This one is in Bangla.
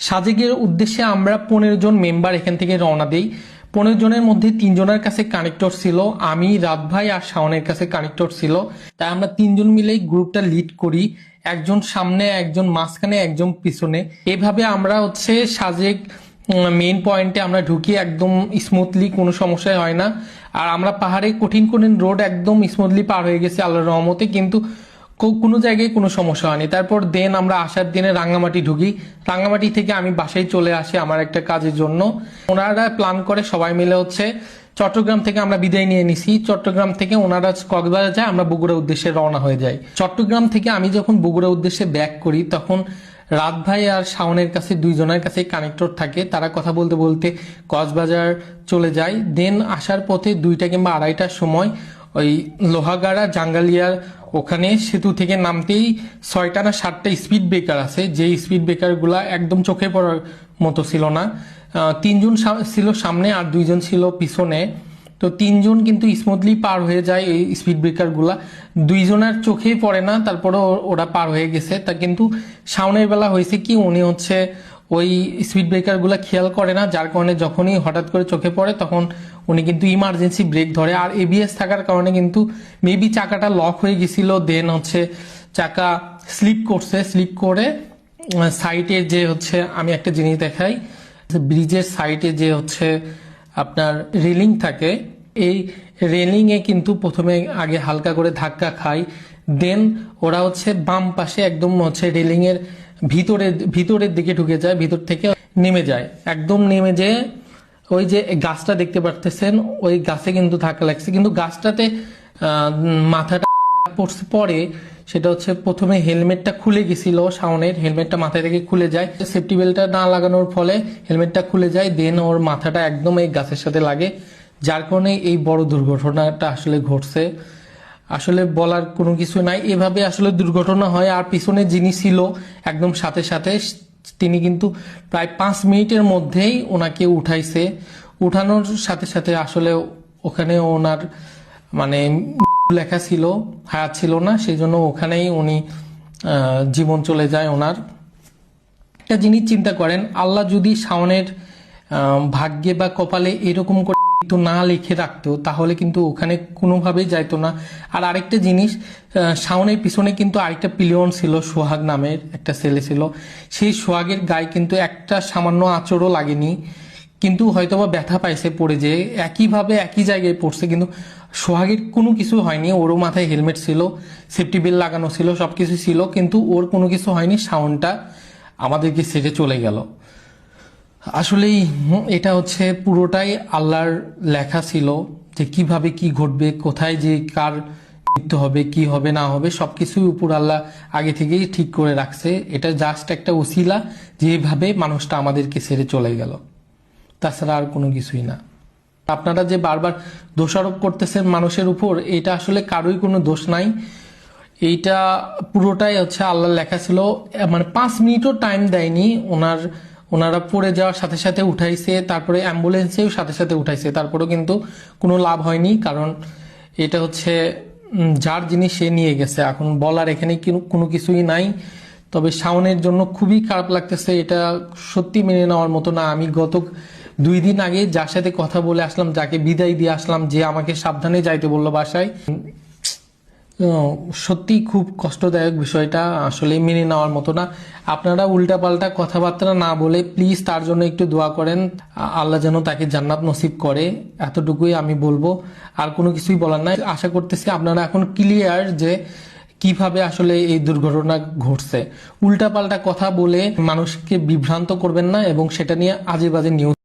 সাজেকের উদ্দেশ্যে আমরা পনেরো জন মেম্বার এখান থেকে রওনা দিই। পনেরো জনের মধ্যে তিনজনের কাছে কানেক্টর ছিল, আমি, রাত ভাই আর শাওনের কাছে কানেক্টর ছিল। তাই আমরা তিনজন মিলেই গ্রুপটা লিড করি, একজন সামনে, একজন মাঝখানে, একজন পিছনে। এভাবে আমরা হচ্ছে সাজেক মেন পয়েন্টে আমরা ঢুকি, একদম স্মুথলি কোনো সমস্যাই হয় না। আর আমরা পাহাড়ে কঠিন কঠিন রোড একদম স্মুথলি পার হয়ে গেছি আল্লাহর রহমতে, কিন্তু কোনো জায়গায় কোনো সমস্যা হয়নি। তারপর দেন আমরা আসার দিনে রাঙ্গামাটি ঢুকি। রাঙ্গামাটি থেকে আমি বাসায় চলে আসি আমার একটা কাজের জন্য। ওনারা প্ল্যান করে সবাই মিলে হচ্ছে চট্টগ্রাম থেকে আমরা বিদায় নিয়ে নিছি। চট্টগ্রাম থেকে ওনারা কক্সবাজার যায়, আমরা বগুড়া উদ্দেশ্যে রওনা হয়ে যাই। চট্টগ্রাম থেকে আমি যখন বগুড়া উদ্দেশ্যে ব্যাক করি, তখন রাত ভাই আর শাওনের কাছে দুইজনের কাছে কানেক্টর থাকে। তারা কথা বলতে বলতে কক্সবাজার চলে যায়। দেন আসার পথে দুইটা কিংবা আড়াইটার সময় ওই লোহাগাড়া, জাঙ্গালিয়ার ওখানে সেতু থেকে নামতেই ছয়টা না সাতটা স্পিড ব্রেকার আছে। যে স্পিড ব্রেকারগুলা একদম চোখে পড়ার মতো ছিল না। তিনজন ছিল সামনে আর দুইজন ছিল পিছনে। তো তিনজন কিন্তু স্মুথলি পার হয়ে যায় এই স্পিড ব্রেকারগুলা দুইজনের চোখেই পড়ে না তারপরে ওরা পার হয়ে গেছে। তা কিন্তু সামনের বেলা হয়েছে কি, উনি হচ্ছে ওই স্পিড ব্রেকারগুলো খেয়াল করে না, যার কারণে যখনই হঠাৎ করে চোখে পড়ে তখন উনি কিন্তু ইমার্জেন্সি ব্রেক ধরে। আর এবিএস থাকার কারণে কিন্তু মেবি চাকাটা লক হয়ে গেছিল দেন হচ্ছে চাকা স্লিপ করছে। স্লিপ করে সাইটে যে হচ্ছে আমি একটা জিনিস দেখাই ব্রিজের সাইডে যে হচ্ছে আপনার রেলিং থাকে, এই রেলিং এ কিন্তু প্রথমে আগে হালকা করে ধাক্কা খায় দেন ওরা হচ্ছে বাম পাশে একদম হচ্ছে রেলিং এর ভিতরে, ভিতরের দিকে ঢুকে যায়, ভিতর থেকে নেমে যায়। একদম নেমে যেয়ে ওই যে গাছটা দেখতে পারতেছেন, ওই গাছে কিন্তু থাকা লাগছে। কিন্তু গাছটাতে মাথাটা পড়ছে পরে, সেটা হচ্ছে প্রথমে হেলমেটটা খুলে গেছিল শাওনের, হেলমেটটা মাথায় থেকে খুলে যায়। সেফটি বেল্টটা না লাগানোর ফলে হেলমেটটা খুলে যায়, দেন ওর মাথাটা একদম এই গাছের সাথে লাগে, যার কারণে এই বড় দুর্ঘটনাটা আসলে ঘটছে। আসলে বলার কোনো কিছু নাই। এভাবে আসলে দুর্ঘটনা হয় আর পিছনে যিনি ছিল একদম সাথে সাথে, তিনি কিন্তু প্রায় পাঁচ মিনিটের মধ্যেই ওনাকে উঠাইছে। উঠানোর সাথে সাথে আসলে ওখানে ওনার মানে লেখা ছিল, হায়াত ছিল না, সেই জন্য ওখানেই উনি জীবন চলে যায় ওনার। একটা জিনিস চিন্তা করেন, আল্লাহ যদি শাওনের ভাগ্যে বা কপালে এরকম করে মৃত্যু না লিখে রাখতো, তাহলে কিন্তু ওখানে কোনোভাবেই যাইতো না। আর আরেকটা জিনিস শাওনের পিছনে কিন্তু আরেকটা পিলিয়ন ছিল, সোহাগ নামের একটা ছেলে ছিল। সেই সোহাগের গায়ে কিন্তু একটা সামান্য আঁচড়ও লাগেনি। কিন্তু হয়তোবা ব্যথা পাইছে পড়ে যে, একইভাবে একই জায়গায় পড়ছে, কিন্তু সোহাগের কোনো কিছু হয়নি। ওরও মাথায় হেলমেট ছিল, সেফটি বেল লাগানো ছিল, সবকিছু ছিল, কিন্তু ওর কোনো কিছু হয়নি সাউন্ডটা আমাদেরকে ছেড়ে চলে গেল। আসলেই এটা হচ্ছে পুরোটাই আল্লাহর লেখা ছিল যে কীভাবে কি ঘটবে, কোথায় যে কার মৃত্যু হবে, কি হবে, না হবে, সবকিছুই উপর আল্লাহ আগে থেকেই ঠিক করে রাখছে। এটা জাস্ট একটা উসিলা যেভাবে মানুষটা আমাদেরকে ছেড়ে চলে গেল। তাছাড়া আর কোনো কিছুই না। আপনারা যে বারবার দোষারোপ করতেছেন মানুষের উপর, এটা আসলে কারোই কোনো দোষ নাই। এইটা পুরোটাই হচ্ছে আল্লাহ লেখা ছিল। মানে পাঁচ মিনিটও টাইম দেয়নি ওনার ওনারা পড়ে যাওয়ার সাথে সাথে উঠাইছে, তারপরে অ্যাম্বুলেন্সেও সাথে সাথে উঠাইছে, তারপরেও কিন্তু কোনো লাভ হয়নি, কারণ এটা হচ্ছে যার জিনিস সে নিয়ে গেছে। এখন বলার এখানে কোনো কিছুই নাই, তবে শাওনের জন্য খুবই খারাপ লাগতেছে, এটা সত্যি মেনে নেওয়ার মতো না। আমি গত দুই দিন আগে যার সাথে কথা বলে আসলাম, যাকে বিদায় দিয়ে আসলাম, যে আমাকে সাবধানে যাইতে বলল বাসায়। সত্যি খুব কষ্টদায়ক বিষয়টা আসলে মেনে নেওয়ার মতো না। আপনারা উল্টাপাল্টা কথাবার্তা না বলে প্লিজ তার জন্য একটু দোয়া করেন। আল্লাহ যেন তাকে জান্নাত নসিব করে। এতটুকুই আমি বলব। আর কোনো কিছুই বলার নাই। আশা করতেছি আপনারা এখন ক্লিয়ার যে কীভাবে আসলে এই দুর্ঘটনা ঘটছে। উল্টাপাল্টা কথা বলে মানুষকে বিভ্রান্ত করবেন না এবং সেটা নিয়ে আজে বাজে নিউজ